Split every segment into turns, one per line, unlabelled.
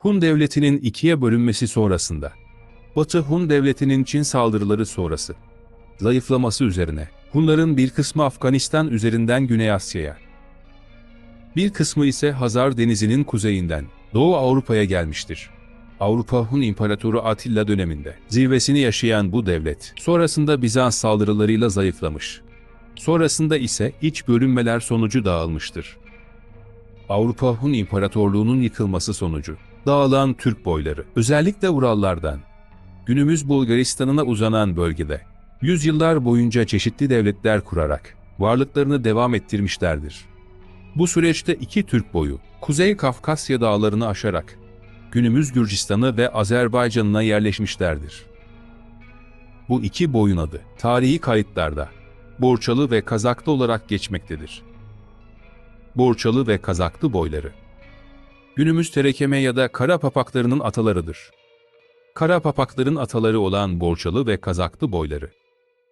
Hun devletinin ikiye bölünmesi sonrasında, Batı Hun devletinin Çin saldırıları sonrası, zayıflaması üzerine, Hunların bir kısmı Afganistan üzerinden Güney Asya'ya, bir kısmı ise Hazar Denizi'nin kuzeyinden Doğu Avrupa'ya gelmiştir. Avrupa Hun İmparatoru Atilla döneminde zirvesini yaşayan bu devlet, sonrasında Bizans saldırılarıyla zayıflamış. Sonrasında ise iç bölünmeler sonucu dağılmıştır. Avrupa Hun İmparatorluğu'nun yıkılması sonucu dağılan Türk boyları, özellikle Urallardan, günümüz Bulgaristan'ına uzanan bölgede, yüzyıllar boyunca çeşitli devletler kurarak varlıklarını devam ettirmişlerdir. Bu süreçte iki Türk boyu, Kuzey Kafkasya dağlarını aşarak, günümüz Gürcistan'ı ve Azerbaycan'ına yerleşmişlerdir. Bu iki boyun adı, tarihi kayıtlarda, Borçalı ve Kazaklı olarak geçmektedir. Borçalı ve Kazaklı boyları, günümüz Terekeme ya da Kara Papaklarının atalarıdır. Kara Papakların ataları olan Borçalı ve Kazaklı boyları,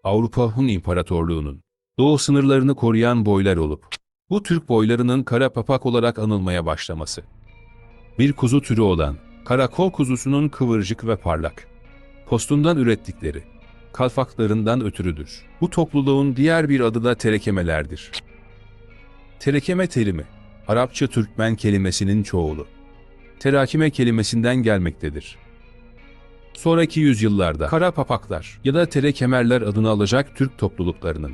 Avrupa Hun İmparatorluğu'nun doğu sınırlarını koruyan boylar olup, bu Türk boylarının kara papak olarak anılmaya başlaması. Bir kuzu türü olan karakol kuzusunun kıvırcık ve parlak, postundan ürettikleri kalfaklarından ötürüdür. Bu topluluğun diğer bir adı da terekemelerdir. Terekeme terimi, Arapça Türkmen kelimesinin çoğulu. Terakime kelimesinden gelmektedir. Sonraki yüzyıllarda kara papaklar ya da terekemerler adını alacak Türk topluluklarının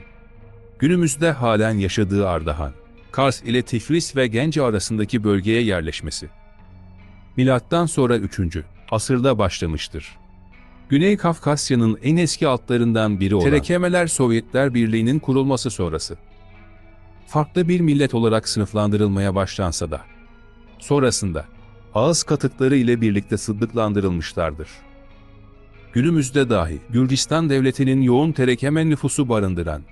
günümüzde halen yaşadığı Ardahan, Kars ile Tiflis ve Gence arasındaki bölgeye yerleşmesi. Milattan sonra 3. asırda başlamıştır. Güney Kafkasya'nın en eski altlarından biri olan Terekemeler Sovyetler Birliği'nin kurulması sonrası. Farklı bir millet olarak sınıflandırılmaya başlansa da, sonrasında ağız katıkları ile birlikte sıddıklandırılmışlardır. Günümüzde dahi Gürcistan Devleti'nin yoğun Terekeme nüfusu barındıran,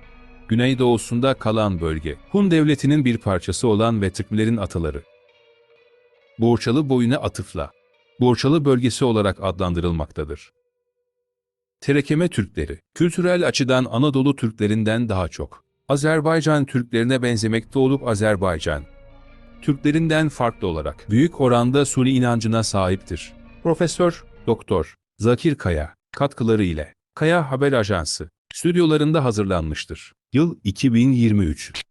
güneydoğusunda kalan bölge, Hun Devleti'nin bir parçası olan ve Türklerin ataları. Borçalı boyuna atıfla, Borçalı bölgesi olarak adlandırılmaktadır. Terekeme Türkleri, kültürel açıdan Anadolu Türklerinden daha çok, Azerbaycan Türklerine benzemekte olup Azerbaycan, Türklerinden farklı olarak büyük oranda Suni inancına sahiptir. Profesör, Doktor Zakir Kaya, katkıları ile Kaya Haber Ajansı, stüdyolarında hazırlanmıştır. Yıl 2023